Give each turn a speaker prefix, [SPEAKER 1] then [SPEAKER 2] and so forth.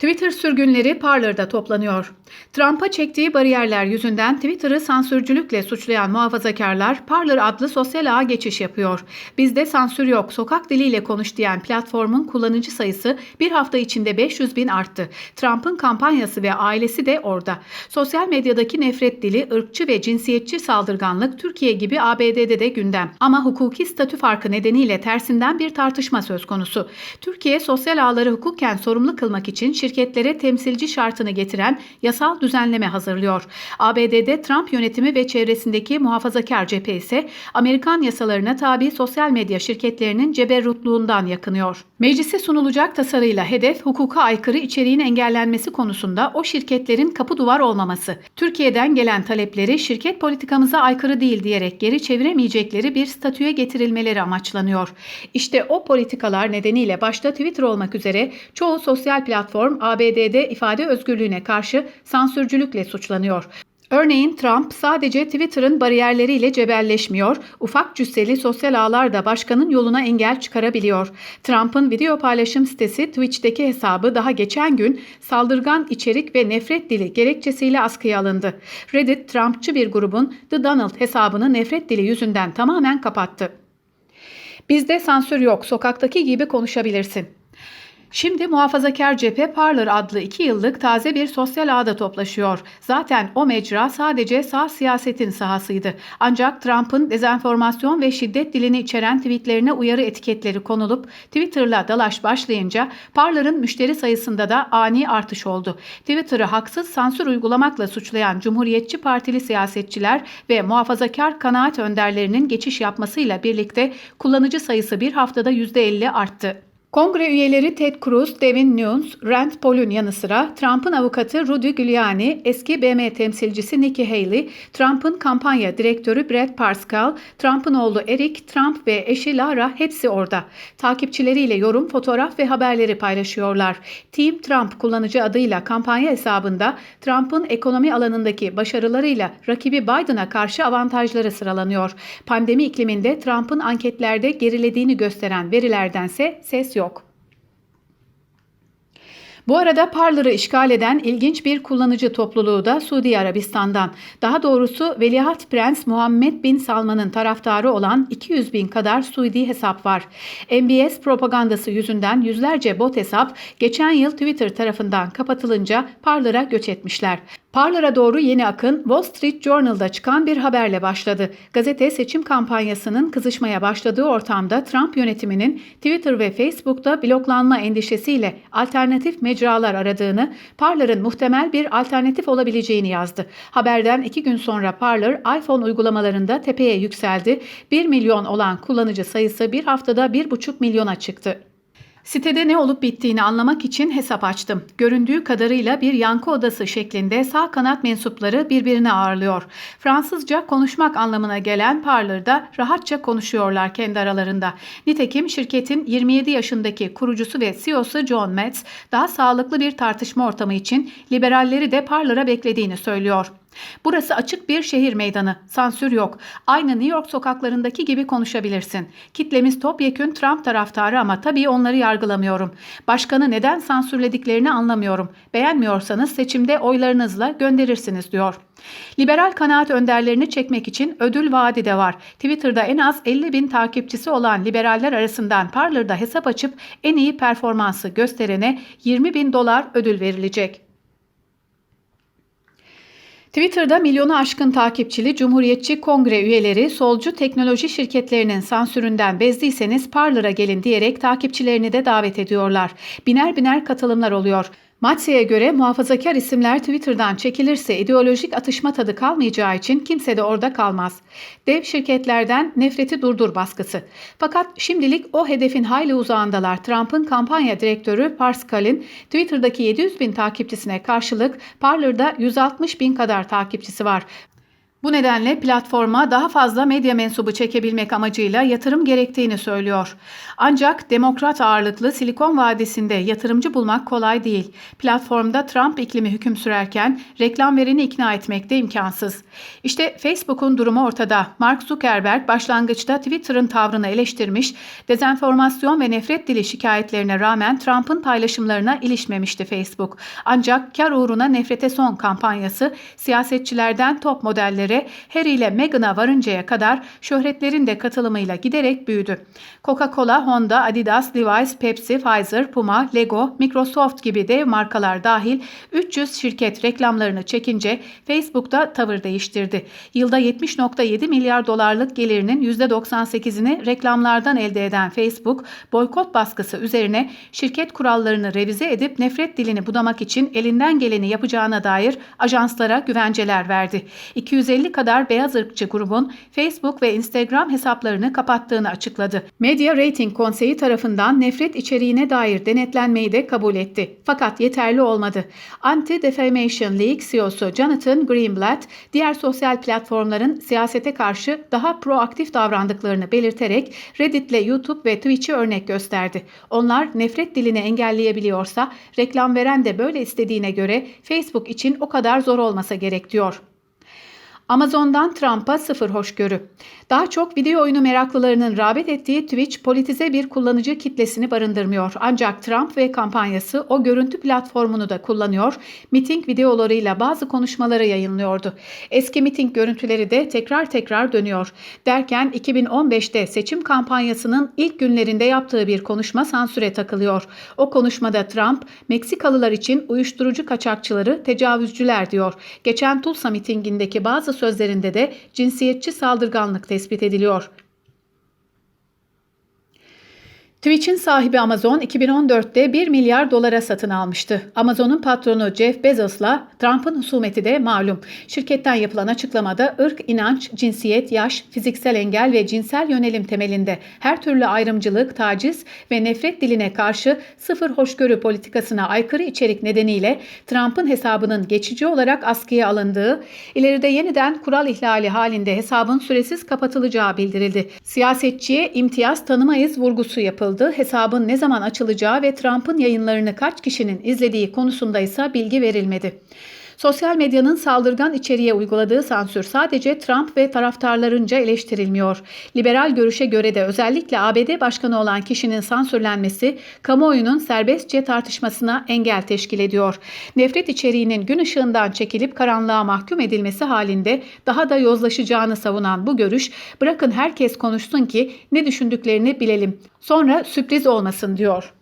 [SPEAKER 1] Twitter sürgünleri Parler'da toplanıyor. Trump'a çektiği bariyerler yüzünden Twitter'ı sansürcülükle suçlayan muhafazakarlar Parler adlı sosyal ağa geçiş yapıyor. Bizde sansür yok, sokak diliyle konuş diyen platformun kullanıcı sayısı bir hafta içinde 500 bin arttı. Trump'ın kampanyası ve ailesi de orada. Sosyal medyadaki nefret dili, ırkçı ve cinsiyetçi saldırganlık Türkiye gibi ABD'de de gündem. Ama hukuki statü farkı nedeniyle tersinden bir tartışma söz konusu. Türkiye sosyal ağları hukuken sorumlu kılmak için şirketlere temsilci şartını getiren yasal düzenleme hazırlıyor. ABD'de Trump yönetimi ve çevresindeki muhafazakar cephe ise Amerikan yasalarına tabi sosyal medya şirketlerinin ceberrutluğundan yakınıyor. Meclise sunulacak tasarıyla hedef hukuka aykırı içeriğin engellenmesi konusunda o şirketlerin kapı duvar olmaması. Türkiye'den gelen talepleri şirket politikamıza aykırı değil diyerek geri çeviremeyecekleri bir statüye getirilmeleri amaçlanıyor. İşte o politikalar nedeniyle başta Twitter olmak üzere çoğu sosyal platform ABD'de ifade özgürlüğüne karşı sansürcülükle suçlanıyor. Örneğin Trump sadece Twitter'ın bariyerleriyle cebelleşmiyor, ufak cüsseli sosyal ağlar da başkanın yoluna engel çıkarabiliyor. Trump'ın video paylaşım sitesi Twitch'teki hesabı daha geçen gün saldırgan içerik ve nefret dili gerekçesiyle askıya alındı. Reddit, Trumpçı bir grubun The Donald hesabını nefret dili yüzünden tamamen kapattı. Bizde sansür yok, sokaktaki gibi konuşabilirsin. Şimdi muhafazakar cephe Parler adlı 2 yıllık taze bir sosyal ağda toplaşıyor. Zaten o mecra sadece sağ siyasetin sahasıydı. Ancak Trump'ın dezenformasyon ve şiddet dilini içeren tweetlerine uyarı etiketleri konulup Twitter'la dalaş başlayınca Parler'ın müşteri sayısında da ani artış oldu. Twitter'ı haksız sansür uygulamakla suçlayan Cumhuriyetçi Partili siyasetçiler ve muhafazakar kanaat önderlerinin geçiş yapmasıyla birlikte kullanıcı sayısı bir haftada %50 arttı. Kongre üyeleri Ted Cruz, Devin Nunes, Rand Paul'un yanı sıra Trump'ın avukatı Rudy Giuliani, eski BM temsilcisi Nikki Haley, Trump'ın kampanya direktörü Brad Parscale, Trump'ın oğlu Eric, Trump ve eşi Lara hepsi orada. Takipçileriyle yorum, fotoğraf ve haberleri paylaşıyorlar. Team Trump kullanıcı adıyla kampanya hesabında Trump'ın ekonomi alanındaki başarılarıyla rakibi Biden'a karşı avantajları sıralanıyor. Pandemi ikliminde Trump'ın anketlerde gerilediğini gösteren verilerdense ses yok. Bu arada Parler'ı işgal eden ilginç bir kullanıcı topluluğu da Suudi Arabistan'dan. Daha doğrusu Veliaht Prens Muhammed Bin Salman'ın taraftarı olan 200 bin kadar Suudi hesap var. MBS propagandası yüzünden yüzlerce bot hesap geçen yıl Twitter tarafından kapatılınca Parler'a göç etmişler. Parler'a doğru yeni akın Wall Street Journal'da çıkan bir haberle başladı. Gazete seçim kampanyasının kızışmaya başladığı ortamda Trump yönetiminin Twitter ve Facebook'ta bloklanma endişesiyle alternatif mecralar aradığını, Parler'ın muhtemel bir alternatif olabileceğini yazdı. Haberden iki gün sonra Parler iPhone uygulamalarında tepeye yükseldi. 1 milyon olan kullanıcı sayısı bir haftada 1,5 milyona çıktı. Sitede ne olup bittiğini anlamak için hesap açtım. Göründüğü kadarıyla bir yankı odası şeklinde sağ kanat mensupları birbirine ağırlıyor. Fransızca konuşmak anlamına gelen Parler'da rahatça konuşuyorlar kendi aralarında. Nitekim şirketin 27 yaşındaki kurucusu ve CEO'su John Metz daha sağlıklı bir tartışma ortamı için liberalleri de Parler'a beklediğini söylüyor. Burası açık bir şehir meydanı. Sansür yok. Aynı New York sokaklarındaki gibi konuşabilirsin. Kitlemiz topyekün Trump taraftarı ama tabii onları yargılamıyorum. Başkanı neden sansürlediklerini anlamıyorum. Beğenmiyorsanız seçimde oylarınızla gönderirsiniz diyor. Liberal kanaat önderlerini çekmek için ödül vaadi de var. Twitter'da en az 50 bin takipçisi olan liberaller arasından Parler'da hesap açıp en iyi performansı gösterene 20 bin dolar ödül verilecek. Twitter'da milyonu aşkın takipçili Cumhuriyetçi Kongre üyeleri solcu teknoloji şirketlerinin sansüründen bezdiyseniz Parler'a gelin diyerek takipçilerini de davet ediyorlar. Biner biner katılımlar oluyor. Matsi'ye göre muhafazakar isimler Twitter'dan çekilirse ideolojik atışma tadı kalmayacağı için kimse de orada kalmaz. Dev şirketlerden nefreti durdur baskısı. Fakat şimdilik o hedefin hayli uzağındalar. Trump'ın kampanya direktörü Parscale'in Twitter'daki 700 bin takipçisine karşılık Parler'da 160 bin kadar takipçisi var. Bu nedenle platforma daha fazla medya mensubu çekebilmek amacıyla yatırım gerektiğini söylüyor. Ancak demokrat ağırlıklı Silikon Vadisi'nde yatırımcı bulmak kolay değil. Platformda Trump iklimi hüküm sürerken reklam vereni ikna etmek de imkansız. İşte Facebook'un durumu ortada. Mark Zuckerberg başlangıçta Twitter'ın tavrını eleştirmiş, dezenformasyon ve nefret dili şikayetlerine rağmen Trump'ın paylaşımlarına ilişmemişti Facebook. Ancak kar uğruna nefrete son kampanyası siyasetçilerden top modellere Harry ile Meghan'a varıncaya kadar şöhretlerin de katılımıyla giderek büyüdü. Coca-Cola, Honda, Adidas, Levi's, Pepsi, Pfizer, Puma, Lego, Microsoft gibi dev markalar dahil 300 şirket reklamlarını çekince Facebook'ta tavır değiştirdi. Yılda 70.7 milyar dolarlık gelirinin %98'ini reklamlardan elde eden Facebook, boykot baskısı üzerine şirket kurallarını revize edip nefret dilini budamak için elinden geleni yapacağına dair ajanslara güvenceler verdi. 250 kadar beyaz ırkçı grubun Facebook ve Instagram hesaplarını kapattığını açıkladı. Medya Rating Konseyi tarafından nefret içeriğine dair denetlenmeyi de kabul etti. Fakat yeterli olmadı. Anti-Defamation League CEO'su Jonathan Greenblatt, diğer sosyal platformların siyasete karşı daha proaktif davrandıklarını belirterek Reddit ile YouTube ve Twitch'i örnek gösterdi. Onlar nefret dilini engelleyebiliyorsa reklam veren de böyle istediğine göre Facebook için o kadar zor olmasa gerek diyor. Amazon'dan Trump'a sıfır hoşgörü. Daha çok video oyunu meraklılarının rağbet ettiği Twitch politize bir kullanıcı kitlesini barındırmıyor. Ancak Trump ve kampanyası o görüntü platformunu da kullanıyor. Miting videolarıyla bazı konuşmaları yayınlıyordu. Eski miting görüntüleri de tekrar tekrar dönüyor. Derken 2015'te seçim kampanyasının ilk günlerinde yaptığı bir konuşma sansüre takılıyor. O konuşmada Trump, Meksikalılar için uyuşturucu kaçakçıları tecavüzcüler diyor. Geçen Tulsa mitingindeki bazı sözlerinde de cinsiyetçi saldırganlık tespit ediliyor. Twitch'in sahibi Amazon 2014'te 1 milyar dolara satın almıştı. Amazon'un patronu Jeff Bezos'la Trump'ın husumeti de malum. Şirketten yapılan açıklamada ırk, inanç, cinsiyet, yaş, fiziksel engel ve cinsel yönelim temelinde her türlü ayrımcılık, taciz ve nefret diline karşı sıfır hoşgörü politikasına aykırı içerik nedeniyle Trump'ın hesabının geçici olarak askıya alındığı, ileride yeniden kural ihlali halinde hesabın süresiz kapatılacağı bildirildi. Siyasetçiye imtiyaz tanımayız vurgusu yapıldı yapıldı. Hesabın ne zaman açılacağı ve Trump'ın yayınlarını kaç kişinin izlediği konusunda ise bilgi verilmedi. Sosyal medyanın saldırgan içeriğe uyguladığı sansür sadece Trump ve taraftarlarınca eleştirilmiyor. Liberal görüşe göre de özellikle ABD başkanı olan kişinin sansürlenmesi kamuoyunun serbestçe tartışmasına engel teşkil ediyor. Nefret içeriğinin gün ışığından çekilip karanlığa mahkum edilmesi halinde daha da yozlaşacağını savunan bu görüş bırakın herkes konuşsun ki ne düşündüklerini bilelim. Sonra sürpriz olmasın diyor.